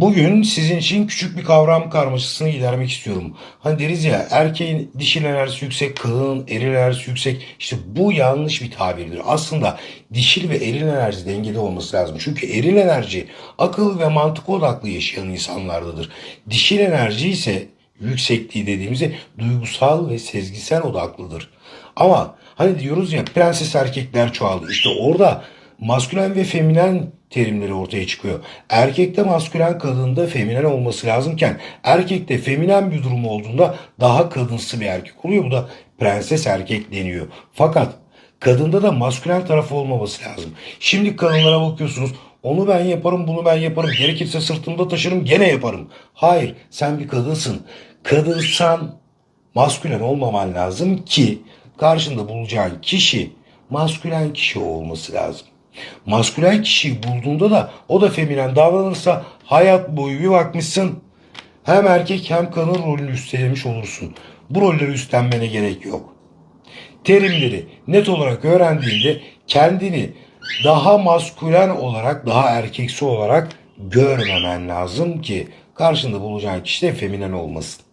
Bugün sizin için küçük bir kavram karmaşasını gidermek istiyorum. Hani deriz ya erkeğin dişil enerjisi yüksek, kadının eril enerjisi yüksek. İşte bu yanlış bir tabirdir. Aslında dişil ve eril enerji dengede olması lazım. Çünkü eril enerji akıl ve mantık odaklı yaşayan insanlardadır. Dişil enerji ise yüksekliği dediğimizde duygusal ve sezgisel odaklıdır. Ama hani diyoruz ya prenses erkekler çoğaldı. İşte orada maskülen ve feminen terimleri ortaya çıkıyor. Erkekte maskülen kadında feminen olması lazımken erkekte feminen bir durum olduğunda daha kadınsı bir erkek oluyor. Bu da prenses erkek deniyor. Fakat kadında da maskülen tarafı olmaması lazım. Şimdi kadınlara bakıyorsunuz onu ben yaparım bunu ben yaparım gerekirse sırtımda taşırım gene yaparım. Hayır sen bir kadınsın. Kadınsan maskülen olmaman lazım ki karşında bulacağın kişi maskülen kişi olması lazım. Maskülen kişiyi bulduğunda da o da feminen davranırsa hayat boyu bir bakmışsın hem erkek hem kadın rolünü üstlenmiş olursun. Bu rolleri üstlenmene gerek yok. Terimleri net olarak öğrendiğinde kendini daha maskülen olarak daha erkeksi olarak görmemen lazım ki karşında bulacağın kişi de feminen olmasın.